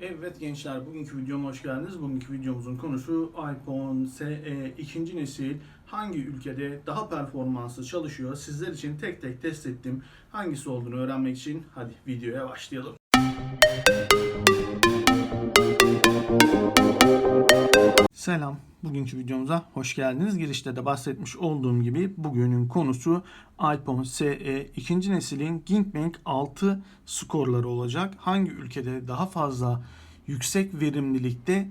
Evet gençler bugünkü videoma hoş geldiniz. Bugünkü videomuzun konusu iPhone SE ikinci nesil hangi ülkede daha performanslı çalışıyor sizler için tek tek test ettim. Hangisi olduğunu öğrenmek için hadi videoya başlayalım. Selam. Bugünkü videomuza hoş geldiniz. Girişte de bahsetmiş olduğum gibi bugünün konusu iPhone SE ikinci neslin Geekbench 6 skorları olacak. Hangi ülkede daha fazla yüksek verimlilikte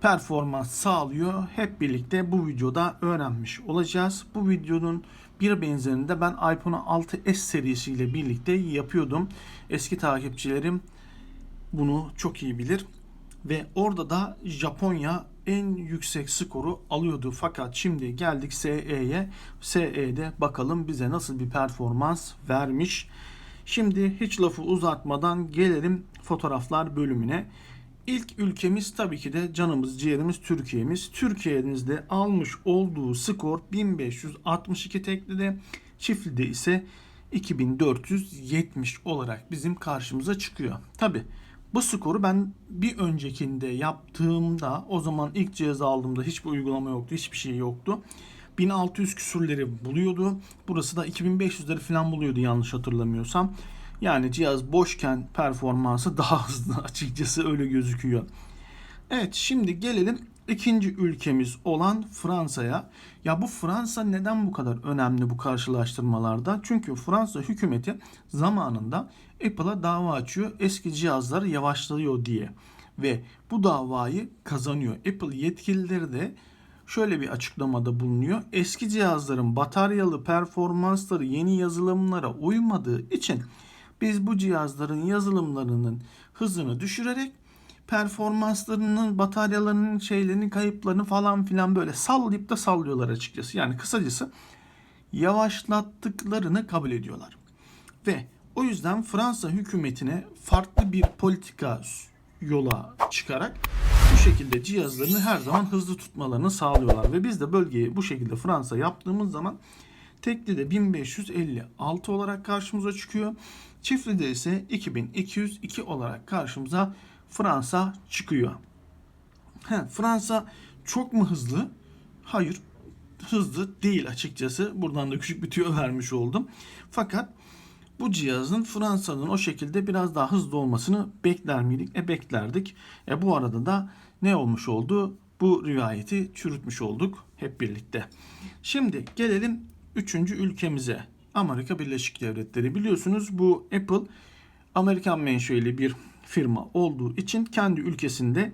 performans sağlıyor hep birlikte bu videoda öğrenmiş olacağız. Bu videonun bir benzerini de ben iPhone 6s serisiyle birlikte yapıyordum. Eski takipçilerim bunu çok iyi bilir ve orada da Japonya en yüksek skoru alıyordu. Fakat şimdi geldik SE'ye. SE'de bakalım bize nasıl bir performans vermiş. Şimdi hiç lafı uzatmadan gelelim fotoğraflar bölümüne. İlk ülkemiz tabii ki de canımız ciğerimiz Türkiye'miz. Türkiye'mizde almış olduğu skor 1562 teklide, çiftlide ise 2470 olarak bizim karşımıza çıkıyor. Tabii bu skoru ben bir öncekinde yaptığımda o zaman ilk cihazı aldığımda hiçbir uygulama yoktu, hiçbir şey yoktu. 1600 küsürleri buluyordu. Burası da 2500'leri falan buluyordu yanlış hatırlamıyorsam. Yani cihaz boşken performansı daha hızlı açıkçası öyle gözüküyor. Evet şimdi gelelim ikinci ülkemiz olan Fransa'ya. Ya bu Fransa neden bu kadar önemli bu karşılaştırmalarda? Çünkü Fransa hükümeti zamanında Apple'a dava açıyor eski cihazlar yavaşlıyor diye. Ve bu davayı kazanıyor. Apple yetkilileri de şöyle bir açıklamada bulunuyor. Eski cihazların bataryalı performansları yeni yazılımlara uymadığı için biz bu cihazların yazılımlarının hızını düşürerek performanslarının, bataryalarının şeylerini, kayıplarını falan filan böyle sallayıp da sallıyorlar açıkçası. Yani kısacası yavaşlattıklarını kabul ediyorlar. Ve o yüzden Fransa hükümetine farklı bir politika yola çıkarak bu şekilde cihazlarını her zaman hızlı tutmalarını sağlıyorlar. Ve biz de bölgeyi bu şekilde Fransa yaptığımız zaman tekli de 1556 olarak karşımıza çıkıyor. Çiftli de ise 2202 olarak karşımıza Fransa çıkıyor. He, Fransa çok mu hızlı? Hayır hızlı değil açıkçası. Buradan da küçük bir tüyo vermiş oldum. Fakat bu cihazın Fransa'nın o şekilde biraz daha hızlı olmasını bekler miydik? E beklerdik. E bu arada da ne olmuş oldu? Bu rivayeti çürütmüş olduk hep birlikte. Şimdi gelelim üçüncü ülkemize. Amerika Birleşik Devletleri. Biliyorsunuz bu Apple Amerikan menşeli bir firma olduğu için kendi ülkesinde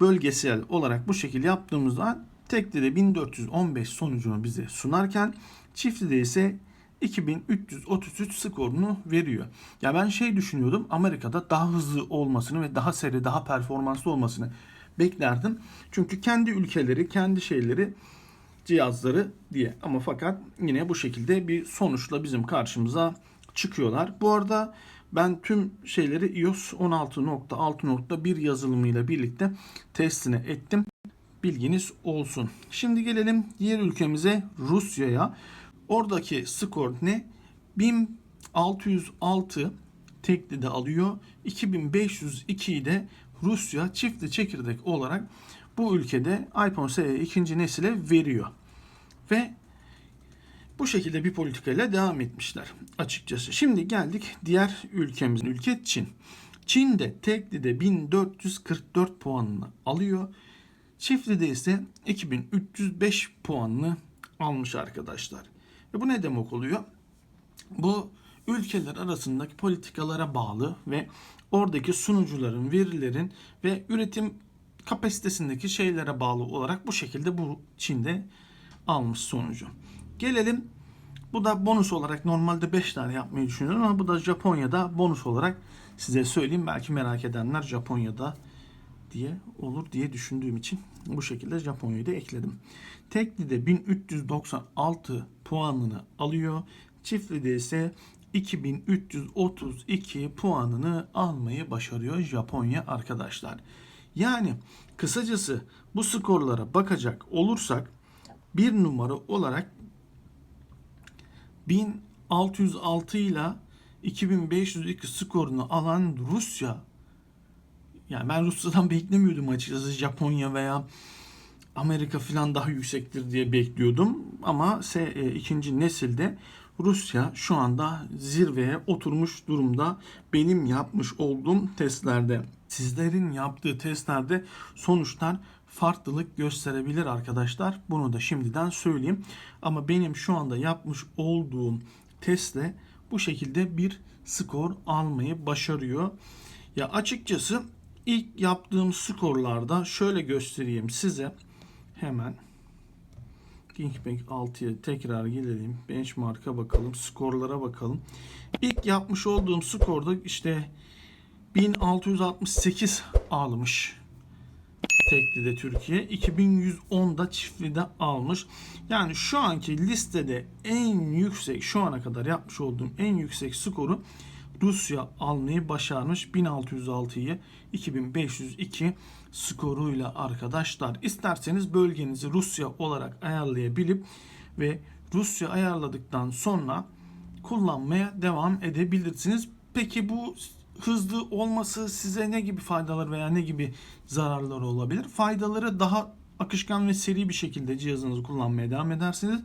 bölgesel olarak bu şekilde yaptığımızda tekli de 1415 sonucunu bize sunarken çiftli de ise 2333 skorunu veriyor. Ya ben şey düşünüyordum Amerika'da daha hızlı olmasını ve daha seri, daha performanslı olmasını beklerdim. Çünkü kendi ülkeleri, kendi şeyleri, cihazları diye. Ama fakat yine bu şekilde bir sonuçla bizim karşımıza çıkıyorlar. Bu arada ben tüm şeyleri iOS 16.6.1 yazılımıyla birlikte testine ettim. Bilginiz olsun. Şimdi gelelim diğer ülkemize Rusya'ya. Oradaki skor ne? 1606 tekli de alıyor. 2502'yi de Rusya çiftli çekirdek olarak bu ülkede iPhone SE ikinci nesile veriyor. Ve bu şekilde bir politikayla devam etmişler açıkçası. Şimdi geldik diğer ülkemizin ülke Çin. Çin de tekli de 1444 puanını alıyor. Çiftli de ise 2305 puanını almış arkadaşlar. E bu ne demek oluyor? Bu ülkeler arasındaki politikalara bağlı ve oradaki sunucuların, verilerin ve üretim kapasitesindeki şeylere bağlı olarak bu şekilde bu Çin'de almış sonucu. Gelelim bu da bonus olarak normalde 5 tane yapmayı düşünüyorum ama bu da Japonya'da bonus olarak size söyleyeyim. Belki merak edenler Japonya'da diye olur diye düşündüğüm için bu şekilde Japonya'yı da ekledim. Tekli'de 1396 puanını alıyor. Çiftli'de ise 2332 puanını almayı başarıyor Japonya arkadaşlar. Yani kısacası bu skorlara bakacak olursak bir numara olarak 1606 ile 2502 skorunu alan Rusya Yani ben Rusya'dan beklemiyordum açıkçası Japonya veya Amerika falan daha yüksektir diye bekliyordum. Ama se, e, ikinci nesilde Rusya şu anda zirveye oturmuş durumda. Benim yapmış olduğum testlerde. Sizlerin yaptığı testlerde sonuçlar farklılık gösterebilir arkadaşlar. Bunu da şimdiden söyleyeyim. Ama benim şu anda yapmış olduğum testle bu şekilde bir skor almayı başarıyor. Ya açıkçası ilk yaptığım skorlarda şöyle göstereyim size. Hemen Kingbank 6'ya tekrar gelelim. Benchmark'a bakalım. Skorlara bakalım. İlk yapmış olduğum skorda işte 1668 almış. Teklide Türkiye. 2110'da çiftlide almış. Yani şu anki listede en yüksek şu ana kadar yapmış olduğum en yüksek skoru Rusya almayı başarmış 1606'yı 2502 skoruyla arkadaşlar. İsterseniz bölgenizi Rusya olarak ayarlayabilip ve Rusya ayarladıktan sonra kullanmaya devam edebilirsiniz. Peki bu hızlı olması size ne gibi faydalar veya ne gibi zararları olabilir? Faydaları daha akışkan ve seri bir şekilde cihazınızı kullanmaya devam edersiniz.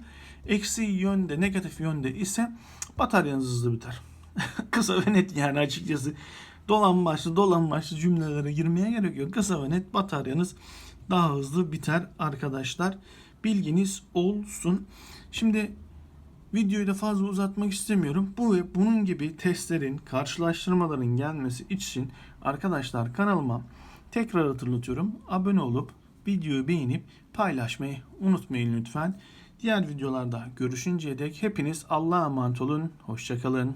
Eksi yönde, negatif yönde ise bataryanız hızlı biter. Kısa ve net yani açıkçası. Dolan başlı dolan başlı cümlelere girmeye gerek yok. Kısa ve net bataryanız daha hızlı biter arkadaşlar. Bilginiz olsun. Şimdi videoyu da fazla uzatmak istemiyorum. Bu ve bunun gibi testlerin, karşılaştırmaların gelmesi için arkadaşlar kanalıma tekrar hatırlatıyorum. Abone olup videoyu beğenip paylaşmayı unutmayın lütfen. Diğer videolarda görüşünceye dek hepiniz Allah'a emanet olun. Hoşçakalın.